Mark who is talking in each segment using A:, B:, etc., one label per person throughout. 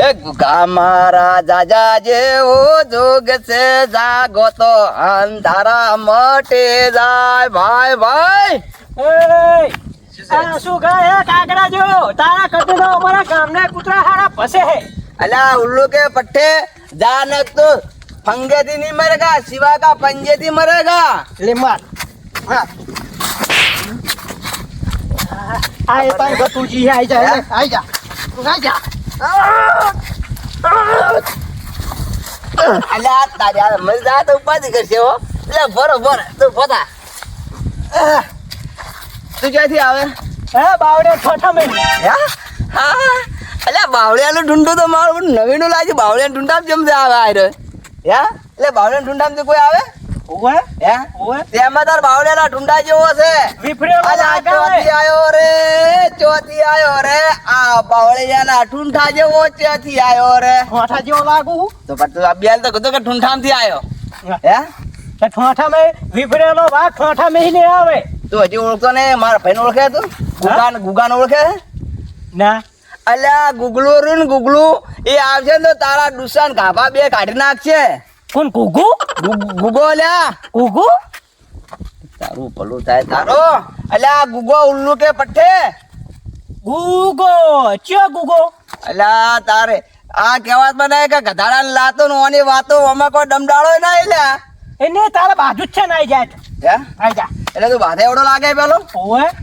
A: મારા જાજા જેવો જોગ છે જાગો તો અંધારા મટે જાય. ભાઈ ભાઈ!
B: શું કહે કાગડા જો તારા કટુનો અમારા ગામના કૂતરા હારા ફસે હે.
A: અલા ઉલ્લુ કે પઠ્ઠે? જાનક તો ફંગે થી નહીં મરેગા સિવા કા પંજે થી મરેગા.
B: લે માર. હા. આય પણ
A: અલ્યા તારા મજા તો ઉપાધિ કરશે હો. એટલે ભરો ભરો. તું પોતા તું ક્યાંથી આવે?
B: હે બાવડે ઠોઠા મે.
A: હા? હા. અલ્યા બાવળિયાનું ઢૂંઢું તો મારું નવીનું લાગ્યું. બાવળિયાનું ઢૂંઢામ જેમ આવે? રહ્યો હે? એટલે બાવળિયાનું ઢૂંઢામ કોઈ આવે?
B: ઓવે
A: હે?
B: ઓવે
A: તેમાં તાર બાવળિયાના ઢૂંઢા જેવો છે.
B: વિફરેલો
A: ચોથી આયો રે ચોથી આયો રે. આ બાવળિયાના ઠૂંઠા જેવો ચોથી આયો રે.
B: ઠોઠા જેવો લાગુ
A: તો પણ તું આ બેલ તો કીધું કે ઠૂંઠામથી આયો. હે.
B: એ ઠોઠા મે વિફરેલો ભાગ ઠોઠા મે ને આવે.
A: તો હજી ઓળખતો ને મારા ભાઈને ઓળખે તું? ગુગાન ગુગાન ઓળખે?
B: ના.
A: અલ્યા ગુગલું રૂન ગુગલું એ આવશે ને તો તારા દુસાન ગાભા બે કાઢી નાખશે.
B: કોણ ગુગુ?
A: ગુગો અલ્યા.
B: ગુગુ?
A: તારું ભલું થાય તારો. અલ્યા ગુગો ઉલ્લુ કે પઠ્ઠે?
B: ગુગો ચિયો ગુગો.
A: અલ્યા તારે. આ કહેવત બનાય કે ગધાડા લાતો ને ઓની વાતો આમાં કોઈ ડમડાળો ના એલ્યા
B: એને તારા બાજુ જ છે ને આઈ જાય
A: હે?
B: આઈ જા.
A: એટલે તું બાધે એવડો લાગે પેલો?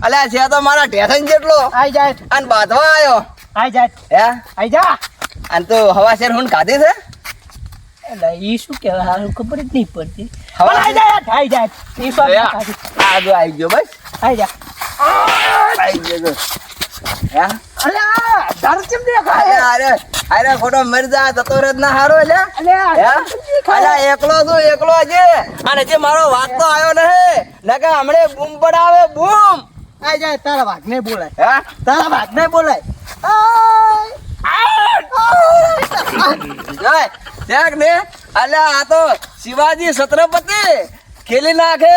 A: અલ્યા છે તો મારા ઢેસન જેટલો.
B: આઈ જાય
A: અને બાંધવા આવ્યો
B: આઈ જાય
A: હે?
B: આઈ જા.
A: અને તું હવા શેર હું ખાધી છે?
B: એટલે ઈ શું કહેવાય? હારું ખબર જ નહીં પડતી.
A: હવે
B: પણ જાય આઈ જાય ઈ શું
A: આ. જો આવી ગયો બસ.
B: આઈ જા.
A: આવી ગયો જો. હે?
B: કેમ
A: અરે ખોટો જતો ના હારો એકલો છું એકલો છે. અને જે મારો વાગતો આવ્યો નહીં. નકે હમણે બૂમ પડાવે બૂમ.
B: આઈ જાય તારા વાઘને બોલાય.
A: હા?
B: તારા વાઘને બોલાય. આય!
A: જોય. દેખ ને અલ્યા આ તો શિવાજી છત્રપતિ. ખેલી નાખે.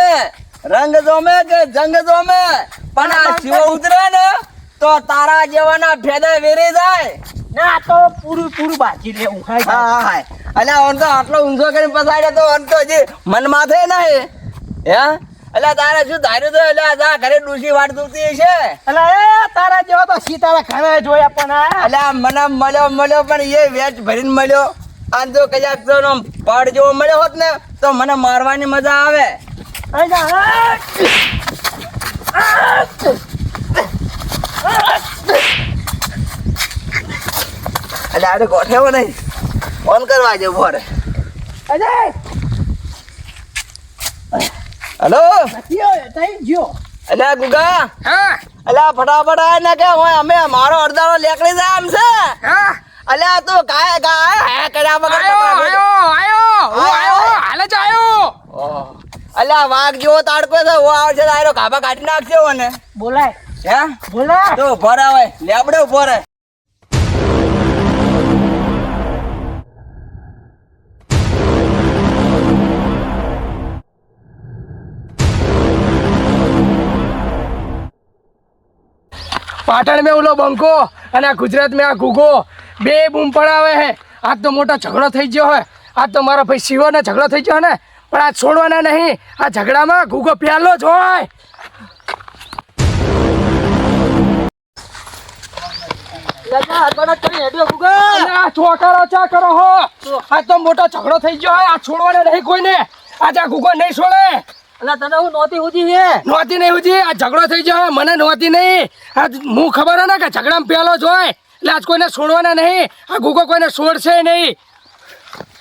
A: રંગ જોમે કે જંગ જોમે. પણ આ શિવ ઉતરે ને તો તારા જેવાના ભેદે વેરી જાય.
B: ના આ તો પૂરું પૂરું બાજી લે ઉખાઈ
A: હા હા અલ્યા ઓન તો આટલો ઊંધો કરીને પસાડ્યો તો ઓન તો જે મન માથે નહીં. હે? અલ્યા તારે શું ધાર્યું તો? એટલે જા ઘરે ડૂસી વાટ દૂતી છે
B: અલા એ તારા જેવા તો સીતારા ઘરે જોયા પણ
A: અલ્યા મને મળ્યો મળ્યો પણ એ વેચ ભરીને મળ્યો. આમ જો કદાચ તો પડ જોવો મળ્યો હોત ને તો મને મારવાની મજા આવે.
B: જા આય!
A: ગોઠેવો નહીં. ફોન કરવા જેવો ભરે
B: અજય
A: હલો? અલ્યા ગુગા?
B: હા.
A: અલ્યા ફટાફટ આય ને કે અમે મારો અડધાનો લેકડી જાય આમ છે.
B: હા.
A: અલ્યા તો કાય કાય હે કર્યા વગર
B: આયો આયો
A: હું આયો,
B: હાલે જ આયો.
A: અલ્યા વાઘ જેવો તાડકો છે ઓ આવશે આયરો ગાભા કાઢી નાખશે ઓને.
B: બોલાય.
A: હે?
B: બોલાય
A: તો ઊભો લેબડે ઊભો રહે.
C: પાટણ મેં ઓલો બંકો અને ગુજરાત મેં આ ઘૂગો બે બૂમ પડાવે હે. આજ તો મોટો ઝઘડો થઈ ગયો હોય આજ તો મારો ભાઈ શિવોને ઝઘડો થઈ ગયો ને. પણ આ છોડવાના નહીં. આ ઝઘડામાં ઘૂગો પહેલો જ હોય. આ ચોકારો ચા કરો હો. આજ તો મોટો ઝઘડો થઈ ગયો હોય આ છોડવાના નહીં કોઈને. આજ આ ઘૂગો નહીં છોડે.
B: અલા તને હું નોતી ઉજી હે
C: નહોતી નહીં ઉજી. આ ઝઘડો થઈ ગયો મને નહોતી નહીં. આ હું ખબર હે ને કે ઝઘડામાં પહેલો જ હોય. એટલે આજ કોઈને છોડવાના નહીં આ ગુગો કોઈને છોડશે નહીં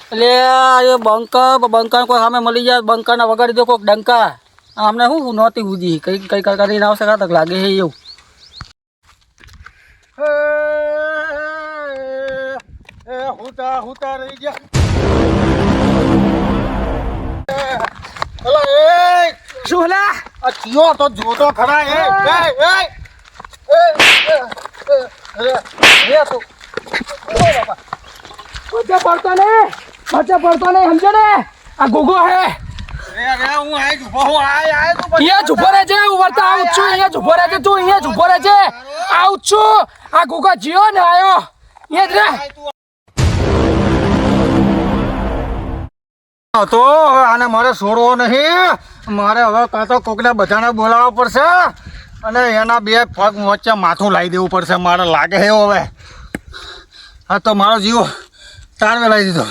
D: એટલે આ એ બંકા બંકા કોઈ સામે મળી જાય બંકાના વગાડી દો કોઈક ડંકા આમને શું નહોતી ઉજી કઈ કઈ કરીને આવશે કા તક લાગે છે એવું
B: હુતા હુતા રહી ગયા
C: શું હલા
B: આ ચિયો તો જોતો ખરા એ એ
C: આવું છું છું. આ ગોગો જીઓ ને આવ્યો અહીંયા
B: તો આને મારે છોડવો નહીં. મારે હવે કાં તો કોકને બધાને બોલાવવા પડશે. અને એના બે પગ વચ્ચે માથું લાવી દેવું પડશે. મારે લાગે છે હવે. હા, તો મારો જીવો તારવે લાવી દીધો.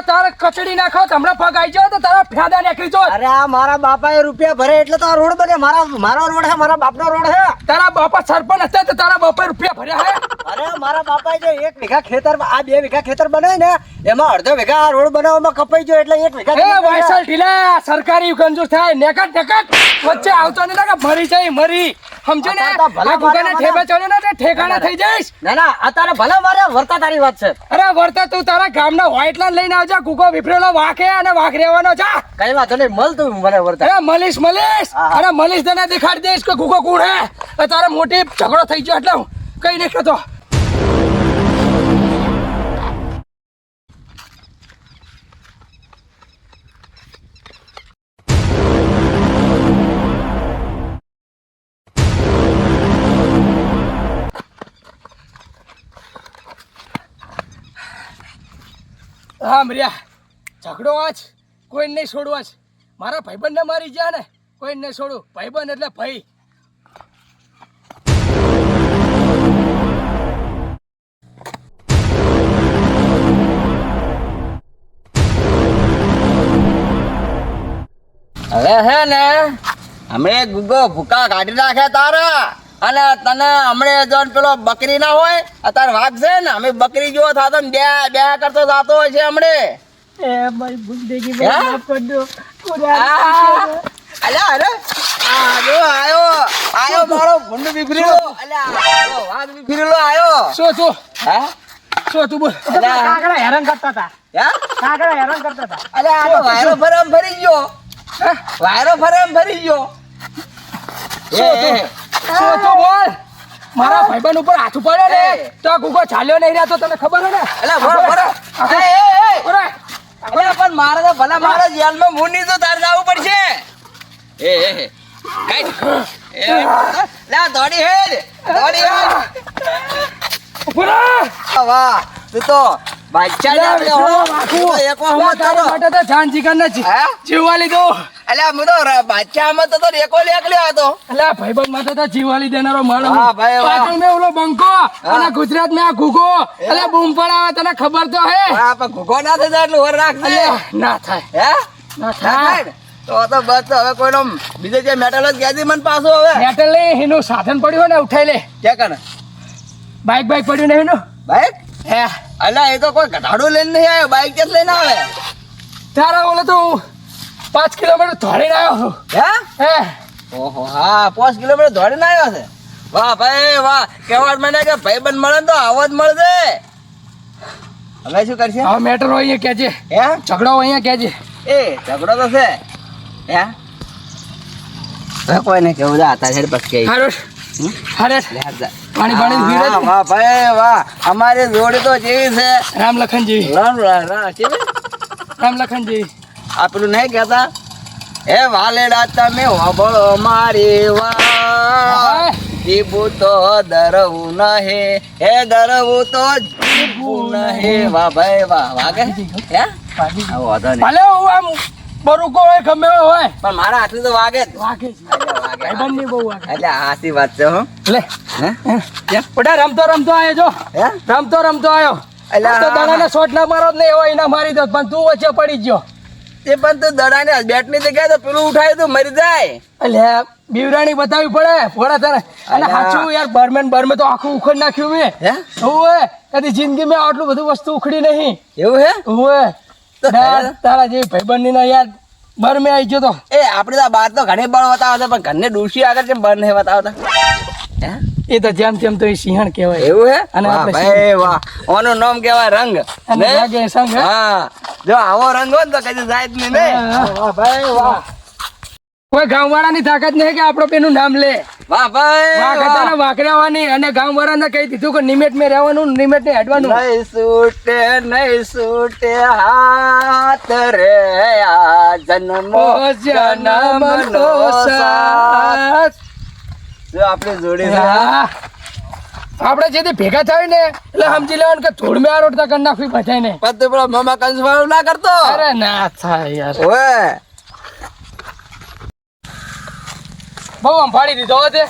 C: હમણાં તારે કચડી નાખો હમણાં પગ આવી જાવ તો તારા ફાયદા નીકળી જાય
E: અરે આ મારા બાપાએ રૂપિયા ભરે એટલે તો આ રોડ બને. મારા મારો રોડ હે મારા બાપનો રોડ હે
C: તારા બાપા સરપંચ હતા તો તારા બાપાએ રૂપિયા ભર્યા હે.
E: અરે મારા બાપાએ જે એક વીઘા ખેતર આ બે વીઘા ખેતર બનાવ્યું ને એમાં અડધો વીઘા આ રોડ બનાવવામાં કપાઈ ગયો એટલે એક વીઘા
C: એ વાયસલ ઢીલા સરકારી ગંજુર થાય. નેકટ નેકટ. વચ્ચે આવતો ને કે મરી જાય મરી. સમજો ને?
E: ભલા
C: આ
E: મારા
C: ઠેબે ચડ્યો ને ઠેકાણા થઈ જઈશ.
E: ના ના અત્યારે ભલે મારે વર્તા તારી વાત છે.
C: અરે વર્તા તું તારા ગામના વ્હાઈટ લાઈન લઈને આવજા. ગુગો વિફરેલો વાકે અને વાઘ રહેવાનો જા.
E: કઈ વાત નહીં મળ તું મને વર્તા
C: અરે મલીશ મલીશ. અરે મલીશ તને દેખાડી દઈશ કે ગુગો કોણ હે? તારે મોટી ઝઘડો થઈ ગયો એટલે હું કઈ નહીં કહેતો. હા, મર્યા. ઝઘડો આજ કોઈ નહીં છોડવા છે મારા ભાઈબંધને મારી ગયા ને કોઈ નહીં છોડું. ભાઈબંધ એટલે ભાઈ.
A: હવે હે ને, હમણે ગુગો ભૂકા કાઢી નાખે તારા. અને તને હમણે જો પેલો બકરી ના હોય અત્યારે વાઘ છે ને અમે બકરી જેવો થાતો ને બે બે કરતો જાતો હોય છે હમણે. અરે આયો આયો મારો ભૂંડ બીફરીલો અલ્યા આયો, વાઘ બીફરીલો આયો.
C: શું તું
A: હે?
C: શું તું બોલ.
A: અલ્યા
E: હેરાન કરતા હતા.
A: હે?
E: કાકડા હેરાન કરતા હતા.
A: અલ્યા આ તો વાયરો ફરે ફરી ગયો. વાયરો ફરે ફરી ગયો.
C: શું તું બોલ? મારા ભાઈબંધ ઉપર હાથ પડે ને? તો ગુગો ચાલ્યો નહીં રહ્યા તો તને ખબર હે ને?
A: બરો બરો પણ મારે તો ભલા મારા જેલમાં મૂળ નહીં તો તારે જવું પડશે. એ એ એ. કઈ એ. લા દોડી હેડ. દોડી હેડ. ઊભો વાહ. તું ને આપણે હો.
C: તારા
A: કરો.
C: માટે તો જાન જીગર ને જીવવા લીધો.
A: અલ્યા હું તો બાદશાહમાં તો તો. રેકો લેકલ્યો હતો
C: અલે ભાઈબંધ માટે તો જીવાલી દેનારો માણસ
A: હા ભાઈ.
C: પાટણ મેં ઓલો બંકો અને ગુજરાત મે આ ઘુગો અલે બૂમ પડાવે તને ખબર તો હે.
A: હા પણ ઘુગો ના થઈ જાય એટલું વર રાખજે
C: અલ્યા, ના થાય.
A: હે?
C: ના થાય.
A: થાય તો તો બસ તો હવે કોઈનો બીજે જે મેટલ જ ગેજી મન પાછો હવે.
C: મેટલ નહીં એનું સાધન પડ્યું ને ઉઠાઈ લે.
A: કે
C: બાઈક બાઈક પડ્યું નહીં એનું?
A: બાઈક
C: હે.
A: અલ્યા એ તો કોઈ ઘટાડું લઈને નહીં આવ્યો બાઈક જ લઈને આવે.
C: તારા ઓલે તો પાંચ કિલોમીટર દોડીને આવ્યો છું.
A: હે? ઓહો હા પાંચ કિલોમીટર દોડીને આવ્યો છે. વાહ ભાઈ વાહ. કહેવાય મને કે ભાઈ બંધ મળે તો આવો જ મળશે. હવે શું કરશે?
C: હવે મેટર હોય અહીંયા કહેજે.
A: હે?
C: ઝઘડો હોય અહીંયા કહેજે.
A: એ ઝઘડો તો છે. હે? હવે કોઈને કેવું જા હેડ
C: હારે. પાણી પાણી પીવે
A: વાહ ભાઈ વાહ. અમારી જોડી તો જેવી છે.
C: રામ લખન જેવી.
A: રામ રામ રામ. કેવી?
C: રામ લખન જેવી.
A: આ પેલું નહીં કહેતા? હે વાલેડા તમે હોબળો મારી
C: વા.
A: જીવું તો ડરવું નહે. હે દરવું તો જીવું નહે. વા ભાઈ વાહ વાગે. હે વાંધો નહીં.
C: ભલે હું આમ બરુકો હોય ગમે હોય
A: પણ મારા હાથથી તો વાગે
C: વાગે. ભાઈબંધની બહુ
A: એટલે વાત છે હો.
C: લે.
A: હે?
C: બધા રમતો રમતો આવ્યો જો.
A: હે?
C: રમતો રમતો આવ્યો
A: એટલે
C: તો દાડાને શોટ ના મારો જ નહીં એવો એના મારી દો પણ તું વચ્ચે પડી ગયો.
A: એ પણ તો દડાને બેટની જગ્યાએ તો પેલું ઉઠાયું તું મરી જાય.
C: અલ્યા બીવરાણી બતાવી પડે. ફોડા તને અને સાચું યાર બરમેન બરમે તો આખું ઉખડ નાખ્યું મેં.
A: હે?
C: ઓવે કદી જિંદગી મેં આટલું બધું વસ્તુ ઉખડી નહીં.
A: એવું હે? તો
C: તારા જેવી ભાઈબંધની ના યાર બરમે આવી ગયો તો.
A: એ આપણે તો બાર તો ઘણી બળ બતાવતા પણ ઘરને ડૂસી આગળ કેમ બળ નહીં બતાવતા? હે?
C: એ તો જેમ તેમ તો એ સિંહણ કહેવાય.
A: એવું હે?
C: અને
A: ભાઈ વાહ. ઓનું નામ કહેવાય રંગ.
C: અને
A: ને?
C: લાગે સંગ હા?
A: જો આવો રંગ હોય તો કદી જાય જ નહીં ને વાહ ભાઈ વાહ.
C: કોઈ ગામવાળાની તાકાત નહીં કે આપણો પેનું નામ લે.
A: વાહ ભાઈ
C: વાઘ હતા વાઘરાવાની અને ગામવાળાને કહી દીધું કે નિમેટ મેં રહેવાનું નિમેટ ને હેડવાનું.
A: નહીં છૂટે નહીં છૂટે હાથ રે આ જન્મો
C: ઓ જન્મનો સાથ.
A: જો આપણે જોડે
C: આપણે જે જેથી ભેગા થાય ને એટલે સમજી લેવાનું કે ધૂળ મેં આરોટતા કરી નાખવી બધાને
A: પત્તુ પેલો મામા કંસવાળું ના કરતો.
C: અરે ના થાય યાર.
A: ઓએ
C: બહુ અંફાડી દીધો તે.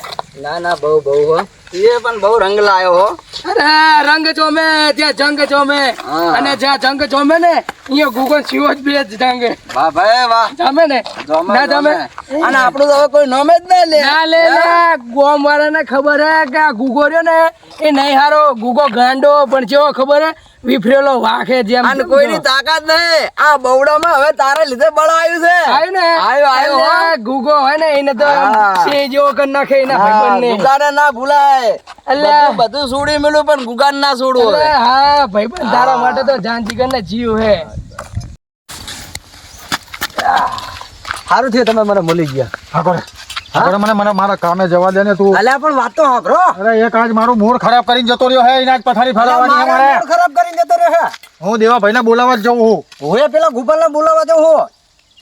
A: ના ના બહુ બહુ હો. એ પણ બહુ રંગ લાયો હો.
C: અરે રંગ જોમે ત્યાં જંગ જોમે. અને જ્યાં જંગ જોમે ને અહીંયા ગુગન શિવો જ બે જ જંગ.
A: વાહ ભાઈ વાહ.
C: જામે ને? ના જામે?
A: અને આપણું તો હવે કોઈ નોમે જ ના લે.
C: ના લે લે ગોમ વાળાને ખબર હે કે આ ગુગો રહ્યો ને એ નહીં હારો. ગુગો ગાંડો પણ જેવો ખબર હે વિફરેલો વાખે જેમ
A: અને કોઈની તાકાત નહીં. આ બવડામાં હવે તારા લીધે બળ આવ્યું છે.
C: આવ્યું ને?
A: આવ્યો આવ્યો હો.
C: ગુગો હોય ને એને તો
A: હા.
C: સે જેવો નાખે એના ભાઈબંધને.
A: ગુગાને ના ભૂલાય.
C: એટલે
A: બધું સુડી છોડી મેલું પણ ગુગાન ના છોડવું
C: હા ભાઈબંધ તારા માટે તો જાન જીગર ને જીવ હે.
E: સારું થયું તમે મને મળી ગયા.
B: હા હા? કરે મને મને મારા કામે જવા દે ને તું.
E: અલ્યા પણ વાત તો સાંભળો.
B: અરે એક આજ મારું મૂળ ખરાબ કરીને જતો રહ્યો હે પથારી ફેલાવવાની
E: મારે ખરાબ કરીને જતો રહ્યો છે
B: હું દેવા ભાઈને બોલાવવા જ જઉં છું
E: હું પેલા ગોપાલને બોલાવવા જાઉં હું.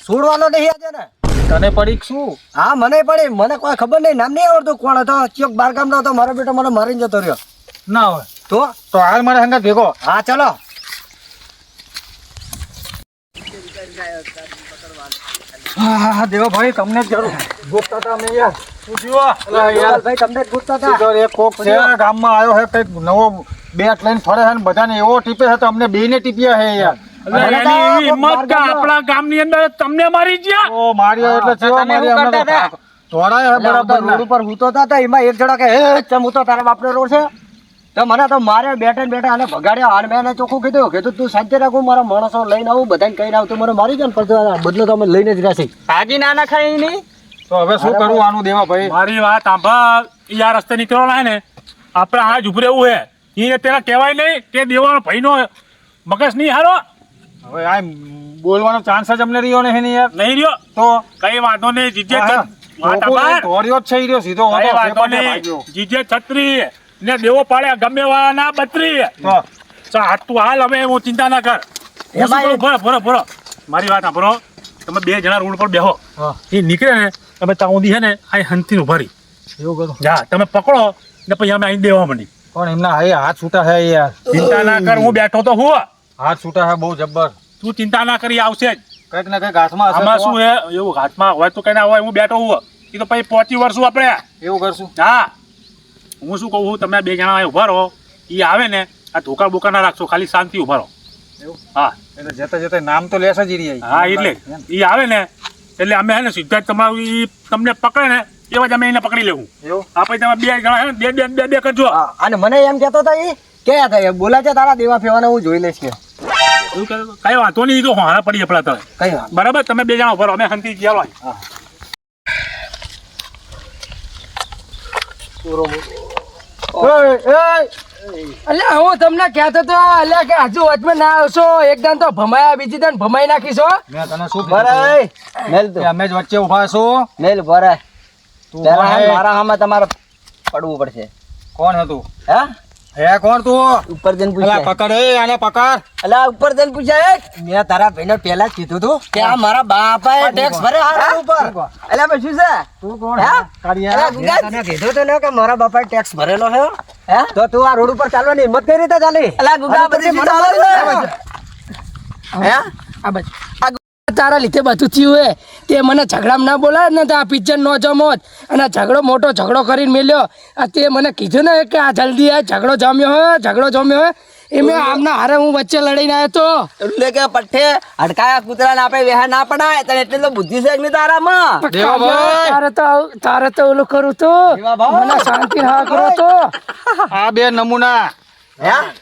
E: છોડવાનો નહીં આજે ને.
B: તને પડી શું?
E: હા મને પડી. મને કોઈ ખબર નહીં. નામ નહીં આવડતું કોણ હતો. ચોક બાર ગામનો હતો. મારો બેટો મને મારીને જતો રહ્યો.
B: ના હોય.
E: તો?
B: તો હાલ મારે ભેગો.
E: હા ચલો.
B: હા હા હા દેવા ભાઈ તમને જ જરૂર. ગોપતા હતા અમે યાર. ને
F: આપણા ગામની અંદર તમને મારી ગયા?
B: બરાબર
E: રોડ ઉપર હું તો એમાં એક જણા કે હે તો તારા બાપનો રોડ છે? તો મને તો મારે બેઠા બેઠા અને ભગાડ્યા હાર મેં ચોખ્ખું કીધું. કીધું તું સાંજે રાખું મારા માણસો લઈને આવું બધાને કહીને આવું તું મને મારી જાય ને પછી બદલો તો અમે લઈને જ રહેશે.
A: ભાગી ના નખાય નહીં
B: તો હવે શું કરવું આનું દેવા ભાઈ?
F: મારી વાત સાંભળ. ઈ રસ્તે નીકળવાના હે ને આપણે આ જ ઉભરેવું હે. એને પેલા કહેવાય નહીં કે દેવાનો ભાઈનો મગજ નહીં હારો
B: હવે આ બોલવાનો ચાન્સ જ અમને રહ્યો નહીં ને યાર.
F: નહીં રહ્યો?
B: તો?
F: કઈ વાંધો નહીં જીજે
B: એ જ છે રહ્યો સીધો.
F: જીજે છત્રી. ને દેવો પાડે ગમે વાળાના બત્રી
B: તો
F: હાથ તું હાલ હવે હું ચિંતા ના કર. ભરો ભરો ભરો. મારી વાત સાંભળો. તમે બે જણા રોડ પર બેહો.
B: હા.
F: એ નીકળે ને તમે ત્યાં સુધી છે ને આ હંતી ઊભા રહી.
B: એવું કરું.
F: જા તમે પકડો ને પછી અમે અહીં દેવા મળી
B: પણ એમના હાય હાથ છૂટા હે યાર.
F: ચિંતા ના કર હું બેઠો તો હું
B: હાથ છૂટા છે બહુ જબ્બર.
F: તું ચિંતા ના કરી આવશે જ.
B: કંઈક ને કંઈક હાથમાં
F: આમાં શું હે? એવું હાથમાં હોય તો કઈ ના હોય હું બેઠો હું એ તો પછી પહોંચી વર્ષું આપણે.
B: એવું કરશું.
F: હા. હું શું કહું? છું તમે બે જણા ઊભા રહો. એ આવે ને આ ધોકા બોકા ના રાખશો ખાલી શાંતિ ઊભા રહો. હા.
B: એટલે જતા જતા નામ તો લેશે જ રહી
F: હા એટલે. એ આવે ને એટલે અમે હે ને સીધા તમારું એ તમને પકડે ને એવા જ અમે એને પકડી લેવું.
B: એવું?
F: આપણે તમે બે જણા હે બે બે બે બે કરજો.
E: અને મને એમ કહેતો હતો એ કે થાય બોલા છે તારા દેવા ફેવાના હું જોઈ લઈશ કે.
F: કઈ વાંધો નહીં તો હારા પડી આપણા તમે
E: કઈ
F: બરાબર તમે બે જણા ઊભા રહો અમે શાંતિ
B: ગયા હા.
C: અલ્યા હું તમને કહેતો તો અલ્યા કે હજુ વચમાં ના આવશો. એક દાન તો ભમાયા બીજી દાન ભમાઈ નાખીશો.
B: મેં તને શું
E: ભરાય મેલ
B: અમે જ વચ્ચે ઊભા છું.
E: મેલ ભરાય.
B: તું.
E: મારા સામે તમારે પડવું પડશે.
B: કોણ હતું?
E: હે?
B: હે કોણ તું?
E: ઉપર જઈને પૂછ્યા
B: પકડ એ આને પકડ.
E: અલા ઉપર જઈને પૂછાય મેં તારા ભાઈને પહેલા જ કીધું તું કે આ મારા બાપાએ ટેક્સ ભરે આ ઉપર. અલા ભાઈ શું છે?
B: તું કોણ?
E: હે?
B: કાળિયા?
E: અલા તને કીધું તું ને કે મારા બાપાએ ટેક્સ ભરેલો હે? તો તું આ રોડ ઉપર ચાલવાની હિંમત કઈ રીતે ચાલી? અલા ગુગા બધી મને હે?
C: આ તારા લીધે બધું થયું હે. તે મને ઝઘડામાં ના બોલાય ને તો આ પિક્ચર નો જમોત અને આ ઝઘડો મોટો ઝઘડો કરીને મેલ્યો. આ તે મને કીધું ને કે આ જલ્દી આ ઝઘડો જમ્યો હોય ઝઘડો જમ્યો હોય એ મેં આમના હારે હું વચ્ચે લડીને આવ્યો તો.
A: એટલે કે પઠ્ઠે હડકાયા કૂતરાને આપણે વેહા ના પડાય તને એટલે તો બુદ્ધિ છે ને તારામાં?
C: તારે તો તારે તો ઓલું કરું તો. મને શાંતિ હા કરો તો.
B: આ બે નમૂના.
E: હે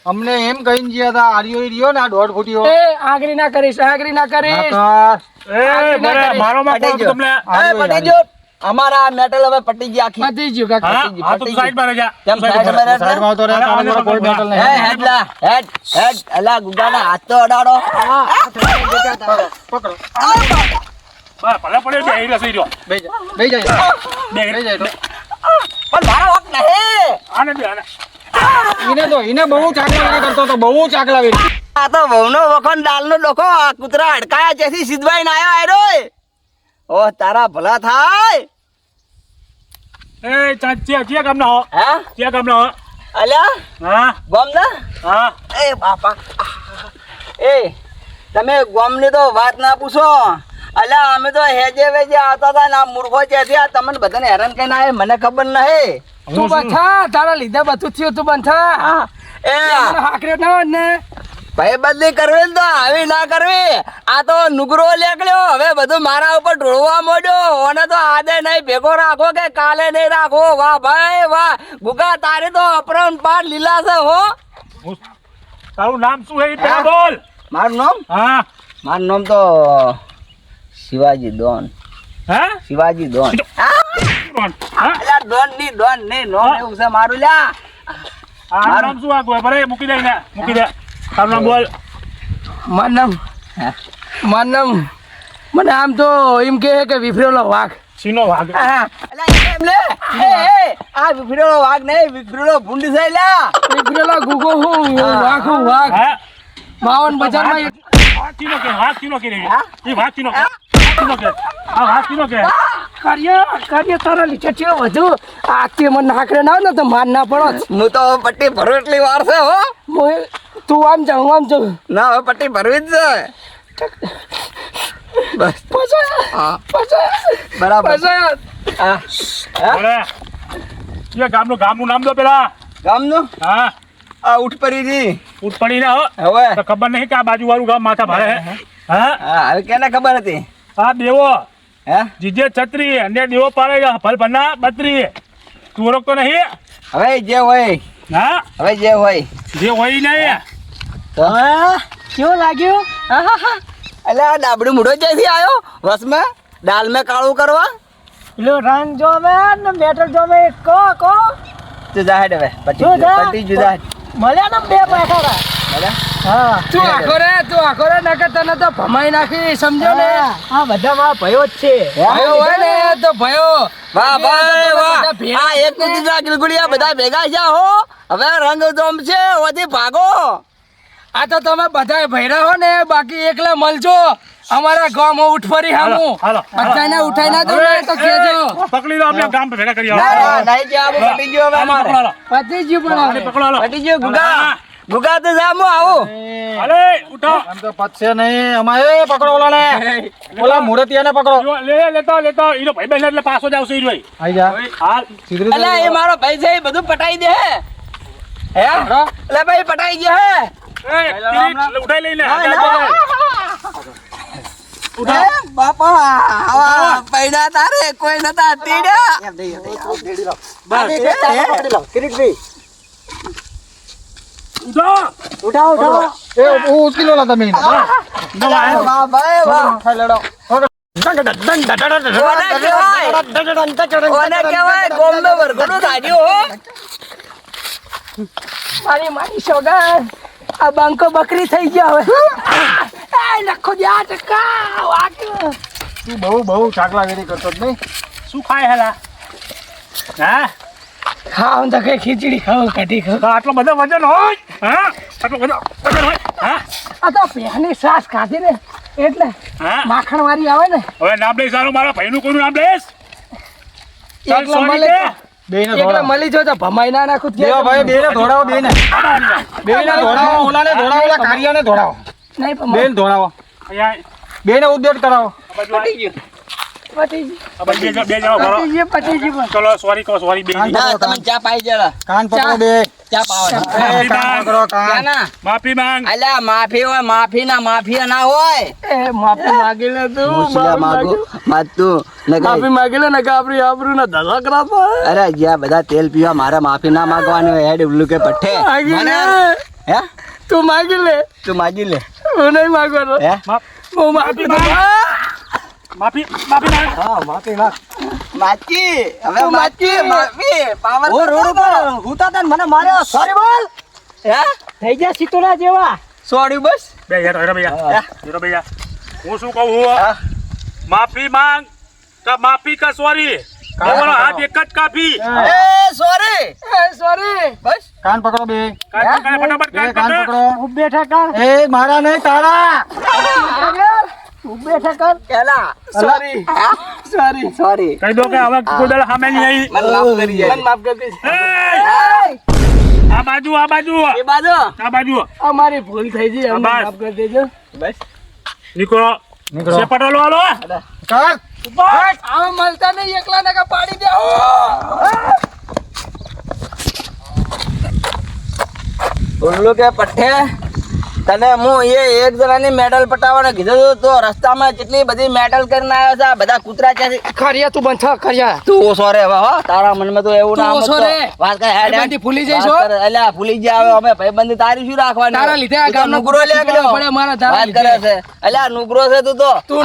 B: અમને એમ કહીને ગયા હતા આર્યો ઈ રહ્યો ને આ દોઢ ફૂટીઓ.
C: એ આગરી ના કરીશ આગરી ના કરીશ.
F: એ મારો માં કોણ તમને?
A: એ પટી ગયો. અમારા મેટલ હવે પટી ગયા આખી.
C: પટી ગયો કાકા
F: હા હા તો સાઈડ પર જા
A: કેમ સાઈડ પર રહે?
B: સાઈડમાં આવતો રહે, તારા જોડે કોઈ battle
A: હે.
B: નહીં.
A: હેડ લા હેડ હેડ. અલા ગુગાના હાથ તો અડાડો
B: પકડો.
F: બા ભલે પડે બે હીરા સહી રહ્યો.
B: બે જા, બે જા.
F: બે
B: બેહી જા.
A: પણ મારો હક નહીં.
F: આને બે આને.
B: એને તો ઈને બહુ ચાકલાગીરી કરતો તો બહુ ચાકલાગીરી
A: આ તો બહુનો વખણ ડાલનો ડોકો આ કૂતરા અડકાયા જેથી સિદ્ધભાઈ ના આવ્યો આયરો ઓ તારા ભલા થાય.
F: એ ચાચી ચિયા કામ ના હો.
A: હે?
F: ચિયા ગામના હો.
A: અલ્યા?
F: હા.
A: ગોમ ના
F: હા.
A: એ બાપા. એ તમે ગોમની તો વાત ના પૂછો. અલ્યા અમે તો હેજે વેજે આવતા હતા ના મૂર્ખો જેથી આ તમને બધાને હેરાન કરીને આવે મને ખબર નહીં.
C: તું બંધા તારા લીધે બધું થયું તું બંધા
A: એ.
C: હાકરે ના ને.
A: ભાઈ બદલી કરવી તો આવી ના કરવી. આ તો નુગરો લેકડ્યો. હવે બધું મારા ઉપર ઢોળવા મોડ્યો. અને તો આદે નહીં ભેગો રાખો કે કાલે નહીં રાખો. વાહ ભાઈ વાહ. ગુગા તારી તો અપરાણ પાર લીલા છે હો.
F: તારું નામ શું છે એ બોલ.
A: મારું નામ?
F: હા.
A: મારું નામ તો શિવાજી ડોન
F: હે?
A: શિવાજી ડોન?
F: હા?
A: ડોનની ડોન ને નો એવું છે મારું લ્યા.
F: આ નામ શું આ ભરે મૂકી દે ને મૂકી દે. તારું નામ બોલ.
C: મારું નામ
A: હે?
C: મારું નામ મને આમ તો એમ કહે કે વિફરેલો વાઘ.
F: સીનો વાઘ.
A: એમ લે. એ એ આ વિફરેલો વાઘ નહીં વિફરેલો ભૂંડી છે લ્યા.
C: વિફરેલો ગુગો હું વાઘ હું વાઘ.
F: હા.
C: બજારમાં
F: ચીનો કે વાઘ ચીનો કે એ વાઘ ચીનો કે? ચીનો કે આ કે
C: કાર્ય કાર્ય તારા લીધે છે વધુ. આ તે મને હાકરે ના આવે ને તો માર ના પડો.
A: હું તો પટ્ટી ભરું એટલી વાર છે હો.
C: હું તું આમ જા હું આમ જાઉં.
A: ના હવે પટ્ટી ભરવી જ છે. બસ.
C: પછાય
A: હા. બરાબર.
C: પછાય
A: હા. હા?
F: બોલે. ગામનું ગામનું નામ દો પેલા.
A: ગામનું?
F: હા.
A: આ ઉઠપરીજી
F: ઉઠ પડી ને હો.
A: હવે?
F: તો ખબર નહીં કે આ બાજુ વાળું ગામ માથા ભારે હે. હા?
A: હા હવે કેને ખબર હતી?
F: આ દેવો.
A: હે?
F: જીજે છત્રી અને દેવો પાડે છે. ફલ ભરના બત્રી. તું ઓળખતો નહીં?
A: હવે જે હોય.
F: હા?
A: હવે જે હોય.
F: જે હોય નહીં
A: તો? કેવું લાગ્યું? એટલે આ ડાબડું મૂડો ક્યાંથી આવ્યો? વસમાં? દાલ મેં કાળું કરવા?
E: પેલો રંગ જોવે ને મેટર જોવે કો કો
A: જુદા હેડ હવે. પટી
E: જુદા? મળ્યા ને બે પૈસા
A: બરાબર?
E: હા.
C: તું આખો રે તું આખો રે નકર તને તો ભમાઈ નાખી સમજો ને?
E: આ બધા માં ભયો જ છે.
C: ભયો હોય ને તો ભયો.
A: વાહ ભાઈ વાહ આ એક બીજા ગિલગુડિયા બધા ભેગા છે હો. હવે રંગ જોમ છે ઓથી ભાગો.
C: આ તો તમે બધા ભૈરા હો ને બાકી એકલા મળજો. અમારા ગામ ઉઠફરી હામું. બધાને ઉઠાઈ ના દો ને તો કેજો
F: પકડી લો આપણે ગામ ભેગા કરી આવો.
A: ના નહીં જે આવો પટી ગયો હવે અમારે.
C: ગયું પણ.
A: પટી ગયું ગુગા. ગુગા તો જામો આવો.
F: અરે ઉઠો.
B: આમ તો પતશે નહીં. અમારે પકડો પકડો ઓલાને. ઓલા મૂર્તિયાને પકડો.
F: લે લેતો લેતો ઈનો ભાઈ બેન એટલે પાછો જાવ આવશે ઈ રહ્યો.
B: આઈ જા.
F: હાલ.
B: સીધરી
A: એટલે એ મારો ભાઈ છે એ બધું પટાઈ દે. હે? હે? એટલે ભાઈ પટાઈ ગયો હે.
F: ઉઠાઈ લઈને.
A: હે, બાપા આવા પૈડા તારે કોઈ નતા
F: ઉઠો
E: ઉઠાવો. ઉઠાવો
B: એ હું ઉચકી લો લા તમે
A: વાહ ભાઈ વાહ કાઢ્યું હો
C: મારી સોગન આ બંકો બકરી થઈ ગયા હવે. ટકા.
B: તું બહુ બહુ ચાકલાગીરી કરતો જ નહીં.
F: શું ખાય હેલા? હા?
C: ખાવ તો કઈ ખીચડી ખાવ કઢી ખાવ.
F: આટલો બધો વજન હોય હા? આટલો બધો વજન હોય હા?
C: આ તો પહેની સાસ ખાધી ને એટલે
F: હા?
C: માખણ વાળી આવે ને.
F: હવે નામ લઈ સારું મારા ભાઈનું કોનું નામ લઈશ?
C: એકલા મળે
B: બેને
C: એકલા મળી જો તો ભમાઈ ના નાખું
B: દેવા ભાઈ બેને ધોડાવો બેને બેને ધોડાવો ઓલાને ધોડાવો ઓલા કારિયાને ધોડાવો
C: નહીં
B: બેન ધોડાવો બેને ઉદ્યોગ કરાવો
C: બદલાઈ ગયું.
F: ચલો સોરી કહો સોરી બે
A: તમે ચા પાઈ જરા
B: કાન પકડો બે.
A: ચા પાવો
B: કાન પકડો કાન.
A: ના
F: માફી માંગ.
A: અલ્યા માફી હોય માફી ના માફી ના હોય.
C: એ માફી માગી લે તું
A: મુસલા માગો? માતું ને
C: માફી માગી લે ને કે આપણી આબરૂ ના ધજા કરાતો
A: અરે જ્યાં બધા તેલ પીવા મારે માફી ના માંગવાની હોય હેડ ઉલ્લુ કે પઠ્ઠે
C: માગી લે
A: હે?
C: તું માગી લે.
A: તું માગી લે.
C: હું નહીં માગવાનો.
A: હે?
C: હું માફી
F: માફી માફી માંગ.
B: હા માફી માંગ.
A: માચી હવે માચી માફી પાવર
E: ઓ રોડ ઉપર હુતા તને મને માર્યો. સોરી બોલ.
A: હે?
E: થઈ ગયા સિત્તોરા જેવા.
A: સોરી બસ?
F: બે યાર હેરો ભૈયા હેરો ભૈયા હું. શું કહું હું? માફી માંગ. કે માફી કા સોરી? તમારો હાથ એક જ કાપી.
A: એ સોરી.
C: એ સોરી.
A: બસ?
B: કાન પકડો બે.
F: કાન પકડો ફટાફટ કાન પકડો.
B: કાન
F: બેઠા
B: પકડો એ મારા નહીં તારા.
A: પેલા.
C: સોરી. સોરી.
A: સોરી.
F: કહી દો કે હવે કોઈ સામે નહીં
A: મને માફ કરી
C: મને માફ કરી દેજો.
F: આ બાજુ આ બાજુ.
A: એ બાજુ?
F: આ બાજુ.
C: અમારી ભૂલ થઈ ગઈ. અમને માફ કરી દેજો.
A: બસ.
F: નીકળો.
B: નીકળો.
F: સેપટો લો હાલો.
B: કર.
C: આમ મળતા નહીં એકલા નકા પાડી દેવો
A: બોલું કે પઠ્ઠે તને હું એ એક જણાની મેડલ પટાવવાનું કીધું તો રસ્તામાં કેટલી બધી મેડલ કરીને આવ્યો છે? બધા કૂતરા ક્યાંથી
C: ખરિયા તું બંધ ખરિયા
A: તું ઓછો રે હો તારા મનમાં તો એવું ના
C: ઓછો રે.
A: વાત કરે હેડ, હેડ.
C: ભાઈબંધી ભૂલી જઈશો
A: અલ્યા ભૂલી ગયા આવે અમે. ભાઈબંધી તારી શું રાખવાની?
C: તારા લીધે આ ગામનો
A: નુગરો લે.
C: પડે મારા તારા
A: વાત કરે છે. એટલે નુગરો છે તું તો.
C: તું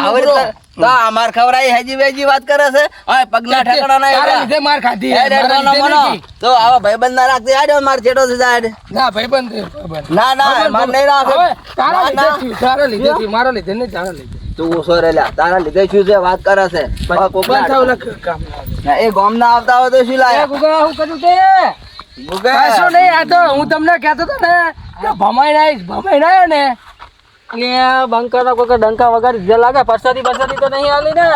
A: તો અમાર ખવડાવી હેજી વેજી વાત કરે છે. હવે પગના ઠેકાણા ના
C: તારે લીધે માર ખાધી.
A: હેડ,
C: મારા
A: મોનો. તો આવા ભાઈબંધ ના રાખતી આડો માર છેડો છે જાડ.
C: ના ભાઈબંધ.
A: ના ના માર નહીં રાખે.
C: તારા લીધે તારા લીધે મારા લીધે નહીં તારા લીધે.
A: તું ઓછો રે લ્યા. તારા લીધે શું છે? વાત કરે છે. કોકના-
C: લખ. કામ
A: ના, એ ગોમ ના આવતા હોય તો શું લાયા?
C: ગુગા હું કર્યું તે?
A: ગુગા.
C: કશું નહીં આ તો હું તમને કહેતો હતો ને ભમાઈ નાઈશ ભમાઈ નાયો ને.
D: એટલે બંકર કોઈ ડંકા વગર જે લાગે. પરસાદી પરસાદી તો નહીં આલી ને.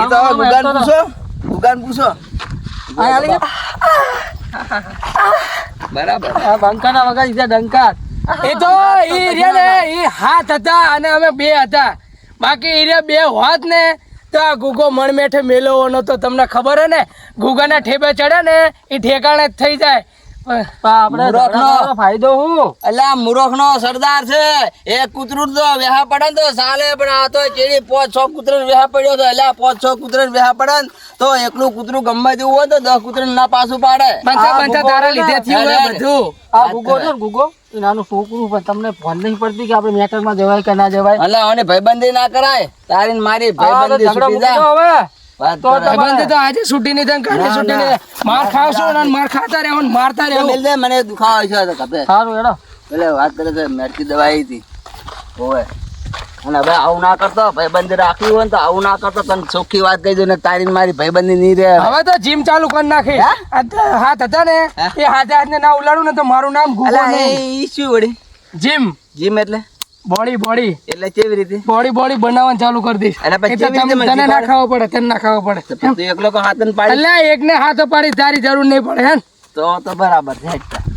A: ઈ તો પૂછો. ગુગાને પૂછો.
D: આ આલી ને?
A: બરાબર.
D: આ વગાડી જે ડંકા.
C: એ તો એ રહ્યા ને એ હાથ હતા અને અમે બે હતા. બાકી રહ્યા બે હોત ને તો આ ગુગો મણમેઠે મેળવવાનો તો તમને ખબર હે ને? ગુગાના ઠેબે ચડે ને એ ઠેકાણે જ થઈ જાય.
D: ફાયદો હું?
A: અલ્યા મૂરખ નો સરદાર છે. એક કૂતરું તો વેહા પડે તો સાલે પણ આ તો ચેડી પોચ છ કૂતરું વેહા પડ્યો તો? અલ્યા પોચ છ કૂતરું વેહા પડે તો એકલું કૂતરું ગમે તેવું હોય તો દસ કૂતરું ના પાછું પાડે.
C: તારા લીધે થયું હે
A: હેડ, હેડ.
C: બધું.
D: આ ગુગો છે ગુગો નાનું છોકરું પણ તમને ફોન નહીં પડતી કે આપણે મેટરમાં જવાય કે ના જવાય.
A: અલ્યા અને ભાઈબંધી ના કરાય. તારી ને મારી ભાઈબંધી
D: હવે. તો
A: કરે.
C: ભાઈબંધ તો આજે છૂટી નહીં કાલે છૂટી નહીં માર ખાવશો ને માર ખાતા રહેવો ને મારતા
A: તો દે, મને દુખાવો છે કપે
D: સારું એડો
A: એટલે વાત કરે છે મેરકી દવા આવી હતી. ઓવે. અને હવે આવું ના કરતો ભાઈબંધી રાખવી હોય ને તો આવું ના કરતો તને ચોખ્ખી વાત કહી દઉં ને તારી ને મારી ભાઈબંધી નહીં રહે.
C: હવે તો જીમ ચાલુ કરી નાખી. હાથ હતા ને એ હાથે હાથને ના ઉલાડું ને તો મારું નામ ગુગો
A: એ શું વળી?
C: જીમ
A: જીમ એટલે?
C: Body body.
A: એટલે કેવી રીતે?
C: બોડી બોડી બનાવવાનું ચાલુ કરી દઈશ.
A: એટલે પછી
C: તમ- તને ના ખાવો પડે તને ના ખાવો પડે.
A: તો એકલો હાથ પાડી.
C: એટલે એકને હાથો પાડી તારી જરૂર નહીં પડે હે
A: તો તો બરાબર છે.